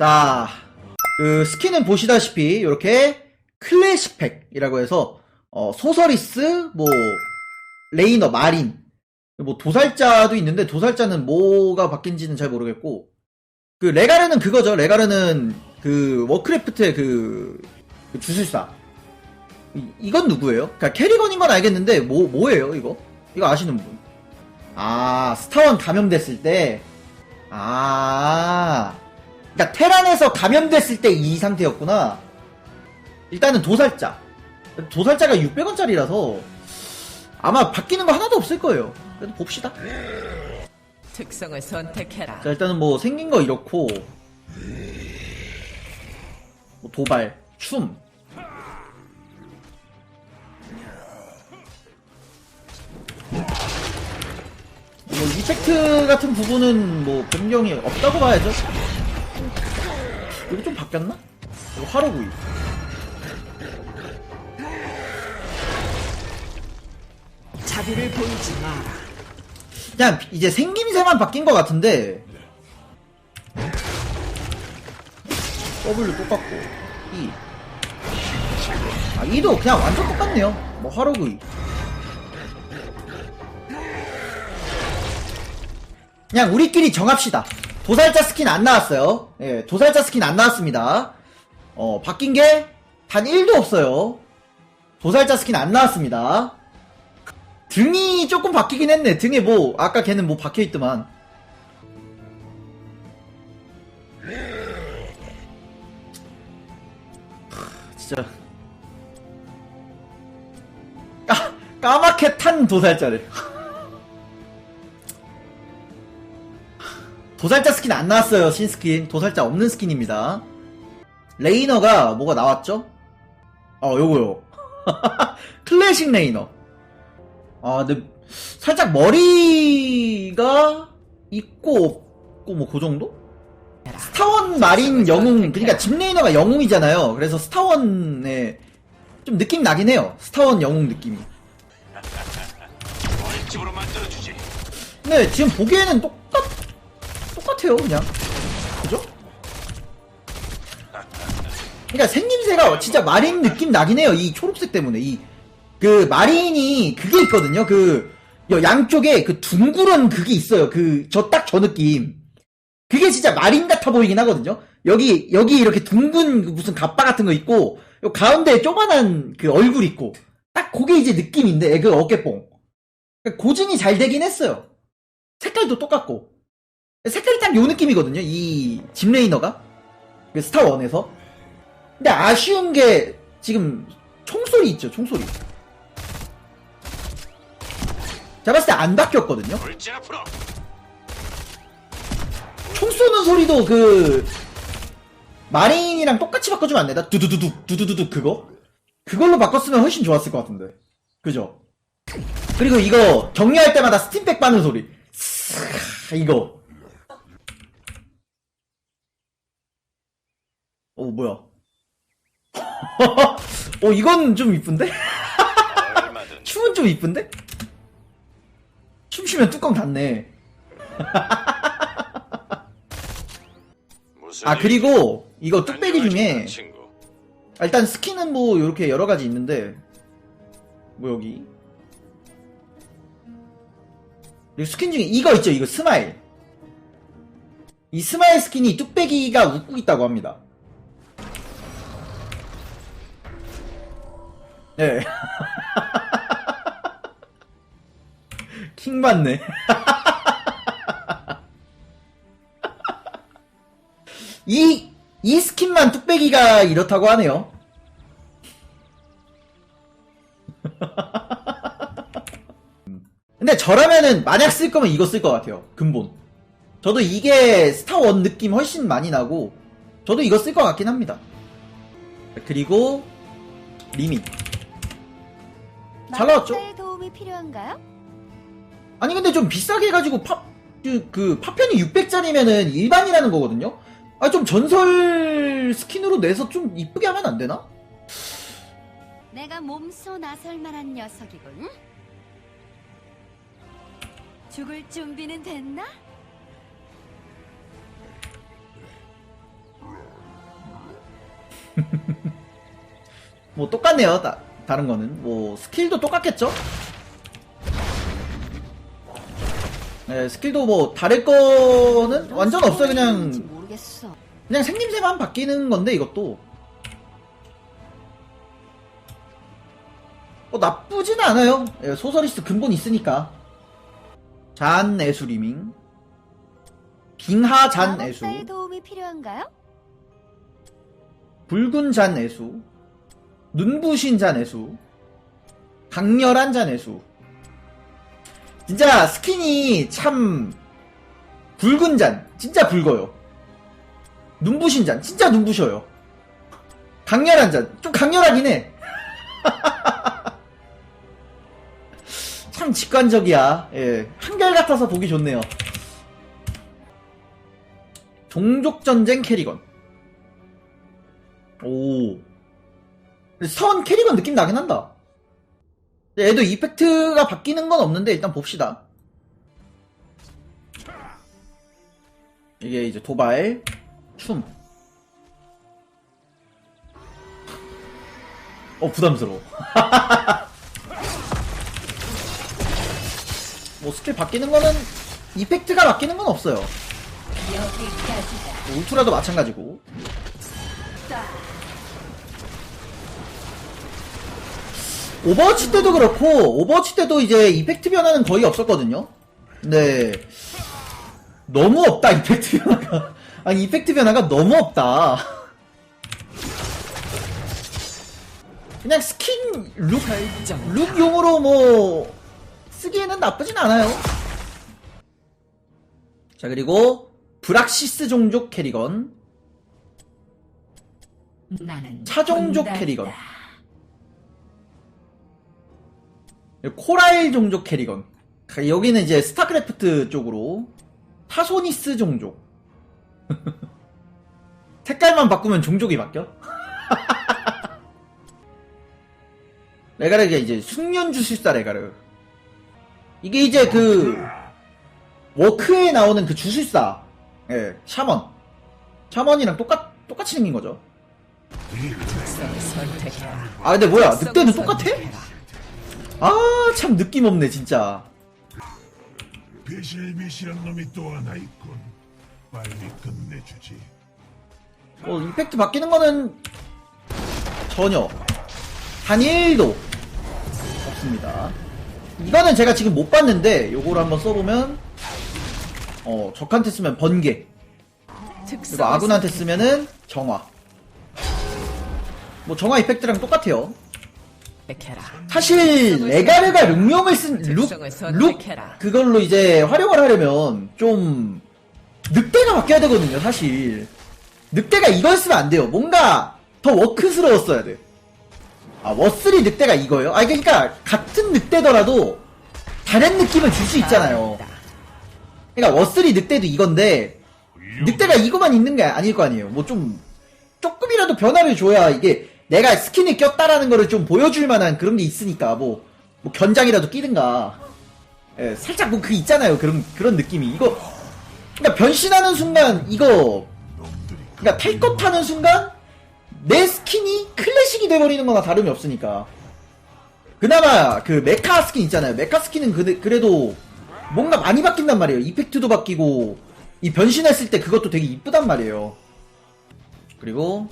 자, 그 스킨은 보시다시피 이렇게 클래식 팩이라고 해서 어, 소서리스, 뭐 레이너, 마린, 뭐 도살자도 있는데 도살자는 뭐가 바뀐지는 잘 모르겠고 그 레가르는 그거죠. 레가르는 그 워크래프트의 그, 그 주술사. 이, 이건 누구예요? 그러니까 캐리건인 건 알겠는데 뭐 뭐예요 이거? 이거 아시는 분? 아 스타원 감염됐을 때. 아. 그러니까 테란에서 감염됐을 때 이 상태였구나. 일단은 도살자. 도살자가 600원짜리라서 아마 바뀌는 거 하나도 없을 거예요. 그래도 봅시다. 특성을 선택해라. 자 일단은 뭐 생긴 거 이렇고 뭐 도발, 춤 뭐 이펙트 같은 부분은 뭐 변경이 없다고 봐야죠 이거 좀 바뀌었나? 이거 화로구이 자비를 보이지 마라. 그냥 이제 생김새만 바뀐 것 같은데. W 똑같고 E. 아 E도 그냥 완전 똑같네요. 뭐 화로구이 그냥 우리끼리 정합시다 도살자 스킨 안 나왔어요 예 도살자 스킨 안 나왔습니다 어 바뀐 게 단 1도 없어요 도살자 스킨 안 나왔습니다 등이 조금 바뀌긴 했네. 등에 뭐 아까 걔는 뭐 박혀 있더만. 진짜 까 까맣게 탄 도살자를. 도살자 스킨 안 나왔어요. 신스킨. 도살자 없는 스킨입니다. 레이너가 뭐가 나왔죠? 어, 요거요. 클래식 레이너. 아, 근데 살짝 머리가 있고 없고 뭐 그 정도? 스타원 마린 영웅 그러니까 집레이너가 영웅이잖아요. 그래서 스타원에 좀 느낌 나긴 해요. 스타원 영웅 느낌이. 근데 지금 보기에는 똑같 똑같아요, 그냥. 그죠? 그러니까 생김새가 진짜 마린 느낌 나긴 해요. 이 초록색 때문에 이 그 마린이 그게 있거든요. 그 여- 양쪽에 그 둥그런 그게 있어요. 그 저딱저 느낌. 그게 진짜 마린 같아 보이긴 하거든요. 여기 여기 이렇게 둥근 그 무슨 갑바 같은 거 있고 요 가운데 조만한 그 얼굴 있고 딱 그게 이제 느낌인데 그 어깨뽕. 그러니까 고증이 잘 되긴 했어요. 색깔도 똑같고 색깔이 딱 요 느낌이거든요. 이 집레이너가 그 스타 원에서. 근데 아쉬운 게 지금 총소리 있죠. 총소리. 제가 봤을 때 안 바뀌었거든요. 총 쏘는 소리도 그 마린이랑 똑같이 바꿔주면 안 되나? 두두두둑 두두두둑 그거? 그걸로 바꿨으면 훨씬 좋았을 것 같은데. 그죠? 그리고 이거 격려할 때마다 스팀백 빠는 소리. 이거. 오 뭐야? 어 이건 좀 이쁜데? 얼마든 춤은 좀 이쁜데? 춤추면 뚜껑 닫네. 아 그리고 이거 뚝배기 중에. 아, 일단 스킨은 뭐 이렇게 여러 가지 있는데 뭐 여기 그리고 스킨 중에 이거 있죠 이거 스마일 이 스마일 스킨이 뚝배기가 웃고 있다고 합니다 네 킹 받네 이, 이 스킨만 뚝배기가 이렇다고 하네요. 근데 저라면은 만약 쓸 거면 이거 쓸 것 같아요. 근본. 저도 이게 스타원 느낌 훨씬 많이 나고, 저도 이거 쓸 것 같긴 합니다. 그리고, 리밋. 잘 나왔죠? 마법사의 도움이 필요한가요? 아니 근데 좀 비싸게 해가지고 파, 그, 그 파편이 600짜리면은 일반이라는 거거든요? 아 좀 전설 스킨으로 내서 좀 이쁘게 하면 안 되나? 내가 몸소 나설 만한 녀석이군. 죽을 준비는 됐나? 뭐 똑같네요. 다, 다른 거는 뭐 스킬도 똑같겠죠? 네, 스킬도 뭐 다를 거는 완전 없어요. 그냥. 그냥 생김새만 바뀌는 건데 이것도 뭐 나쁘진 않아요. 예, 소설이스 근본 있으니까. 잔 애수 리밍 빙하 잔 애수 도움이 필요한가요? 붉은 잔 애수 눈부신 잔애수 강렬한 잔애수. 진짜 스킨이 참 붉은 잔 진짜 붉어요. 눈부신 잔 진짜 눈부셔요. 강렬한 잔좀 강렬하긴 해. 참 직관적이야. 예 한결같아서 보기 좋네요. 종족전쟁 캐리건. 오 선 캐리건 느낌 나긴 한다. 얘도 이펙트가 바뀌는 건 없는데 일단 봅시다. 이게 이제 도발, 춤. 어 부담스러워. 뭐 스킬 바뀌는 거는 이펙트가 바뀌는 건 없어요. 뭐 울트라도 마찬가지고. 오버워치 때도 그렇고 오버워치 때도 이제 이펙트 변화는 거의 없었거든요. 네. 너무 없다 이펙트 변화가. 아니 이펙트 변화가 너무 없다. 그냥 스킨 룩. 룩용으로 뭐 쓰기에는 나쁘진 않아요. 자 그리고 브락시스 종족 캐리건, 차종족. 캐리건. 코랄 종족 캐리건. 여기는 이제 스타크래프트 쪽으로 타소니스 종족. 색깔만 바꾸면 종족이 바뀌어? 레가르가 이제 숙련 주술사 레가르. 이게 이제 그 워크에 나오는 그 주술사. 예, 샤먼. 샤먼이랑 똑같 똑같이 생긴 거죠. 아 근데 뭐야 늑대는 똑같아? 아 참 느낌 없네 진짜. 비실비실한 놈이 또 하나 있군. 빨리 끝내주지. 뭐 임팩트 바뀌는 거는 전혀 단일도 없습니다. 이거는 제가 지금 못 봤는데 요거를 한번 써보면 어 적한테 쓰면 번개 그리고 아군한테. 쓰면은 정화 뭐 정화 이펙트랑 똑같아요. 선택해라. 사실 레가르가 룩용을 쓴룩 특성을 룩 선택해라. 그걸로 이제 활용을 하려면 좀 늑대가 바뀌어야 되거든요 사실 늑대가 이걸 쓰면 안 돼요 뭔가 더 워크스러웠어야 돼 아, 워스리 늑대가 이거예요? 아, 그러니까, 같은 늑대더라도, 다른 느낌을 줄 수 있잖아요. 그러니까, 워스리 늑대도 이건데, 늑대가 이거만 있는 게 아닐 거 아니에요. 뭐 좀, 조금이라도 변화를 줘야 이게, 내가 스킨을 꼈다라는 거를 좀 보여줄 만한 그런 게 있으니까, 뭐, 뭐, 견장이라도 끼든가. 예, 살짝 뭐, 그 있잖아요. 그런, 그런 느낌이. 이거, 그러니까 변신하는 순간, 이거, 그러니까 탈것 타는 순간 내 스킨이 클래식이 돼버리는 거나 다름이 없으니까 그나마 그 메카 스킨 있잖아요 메카 스킨은 그, 그래도 뭔가 많이 바뀐단 말이에요 이펙트도 바뀌고 이 변신했을 때 그것도 되게 이쁘단 말이에요 그리고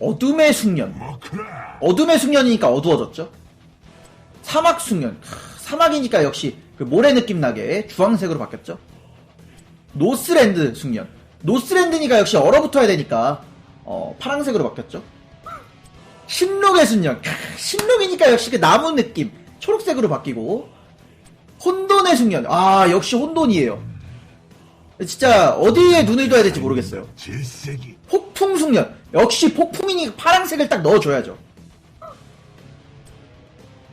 어둠의 숙련. 먹으라. 어둠의 숙련이니까 어두워졌죠? 사막 숙련. 크, 사막이니까 역시 그 모래 느낌 나게 주황색으로 바뀌었죠? 노스랜드 숙련. 노스랜드니까 역시 얼어붙어야 되니까 어, 파란색으로 바뀌었죠? 신록의 숙련. 크, 신록이니까 역시 그 나무 느낌. 초록색으로 바뀌고. 혼돈의 숙련. 아 역시 혼돈이에요 진짜 어디에 눈을 둬야 될지 모르겠어요. 질색이. 폭풍 숙련. 역시 폭풍이니 파란색을 딱 넣어줘야죠